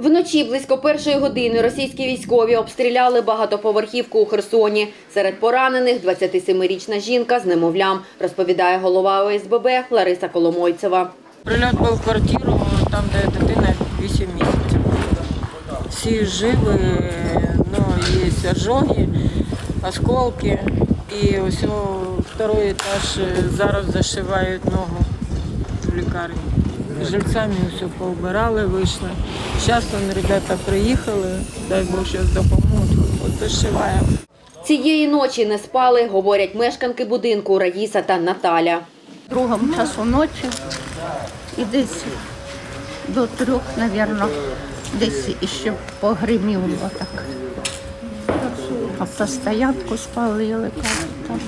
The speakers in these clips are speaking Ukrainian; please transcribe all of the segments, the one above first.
Вночі близько першої години російські військові обстріляли багатоповерхівку у Херсоні. Серед поранених 27-річна жінка з немовлям, розповідає голова ОСББ Лариса Коломойцева. Прильот був в квартиру, там, де дитина 8 місяців. Всі живі, ну, є ожоги, осколки. І ось второй етаж е, зараз зашивають ногу в лікарні. Жильцями все поубирали, вийшли. Зараз вони, ребята, приїхали, дай Бог, зараз допоможуть, от. Цієї ночі не спали, говорять мешканки будинку Раїса та Наталя. другому часу ночі і десь до трьох, мабуть, десь іще погриміло так. Автостоянку спалили.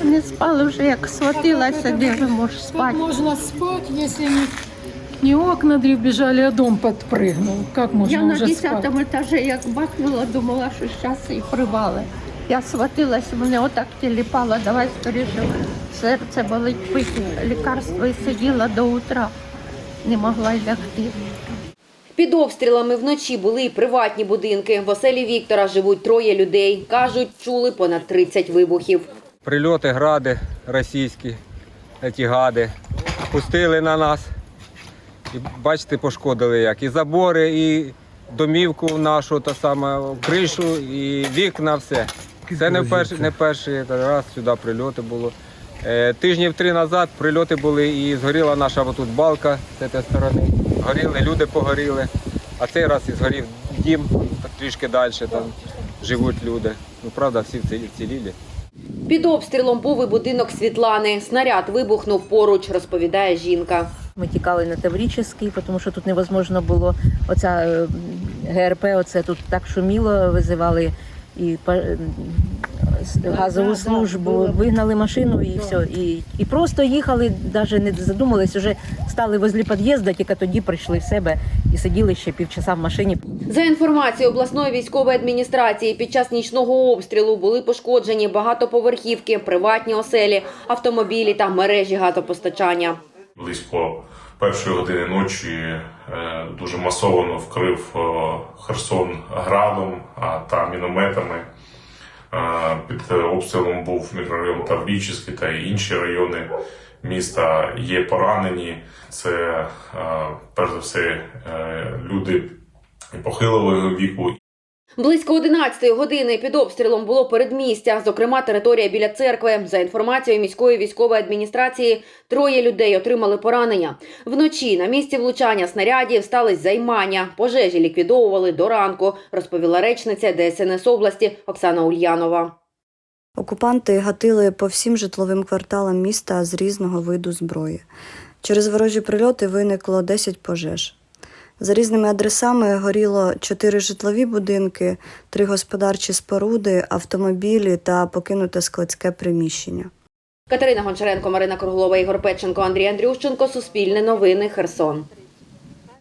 Не спали вже, як схватилася, де ви можеш спати. можно спать, если не, не окна дребезжали, а дом подпрыгнул? Как можно Я на уже спать? 10 етажі як бахнула, думала, що зараз і привали. Я схватилася, мене отак тіліпало, давай скоріше. Серце болить пити лікарство і сиділа до утра. Не могла й лягти. Під обстрілами вночі були й приватні будинки. В оселі Віктора живуть троє людей. Кажуть, чули понад 30 вибухів. прильоти, гради російські, ці гади, пустили на нас. І бачите, пошкодили як. І забори, і домівку нашу, та саме, кришу, і вікна, все. Це не перший, не перший раз сюди прильоти було. Е, тижнів три назад прильоти були і згоріла наша тут балка з цієї сторони. Горіли, люди погоріли. А цей раз і згорів дім трішки далі, там живуть люди. Ну, правда, всі вці- вцілілі. Під обстрілом був і будинок Світлани. Снаряд вибухнув поруч, розповідає жінка. Ми тікали на Таврический, тому що тут невозможно було. Оця е, ГРП, оце тут так шуміло, визивали і е, газову службу, вигнали машину і все. І, і просто їхали, навіть не задумались, вже стали возле під'їзду, тільки тоді прийшли в себе і сиділи ще півчаса в машині. За інформацією обласної військової адміністрації, під час нічного обстрілу були пошкоджені багатоповерхівки, приватні оселі, автомобілі та мережі газопостачання. близько першої години ночі е, дуже масово вкрив е, Херсон градом та мінометами. Е, Під обстрілом був мікрорайон Таврічський та інші райони міста. Є поранені. Це перш за все люди похилого віку Близько 11 години під обстрілом було передмістя, зокрема територія біля церкви. За інформацією міської військової адміністрації, троє людей отримали поранення. Вночі на місці влучання снарядів стались займання. Пожежі ліквідовували до ранку, розповіла речниця ДСНС області Оксана Ульянова. Окупанти гатили по всім житловим кварталам міста з різного виду зброї. Через ворожі прильоти виникло 10 пожеж. За різними адресами горіло чотири житлові будинки, три господарчі споруди, автомобілі та покинуте складське приміщення. Катерина Гончаренко, Марина Круглова, Ігор Печенко, Андрій Андрющенко. Суспільне новини. Херсон.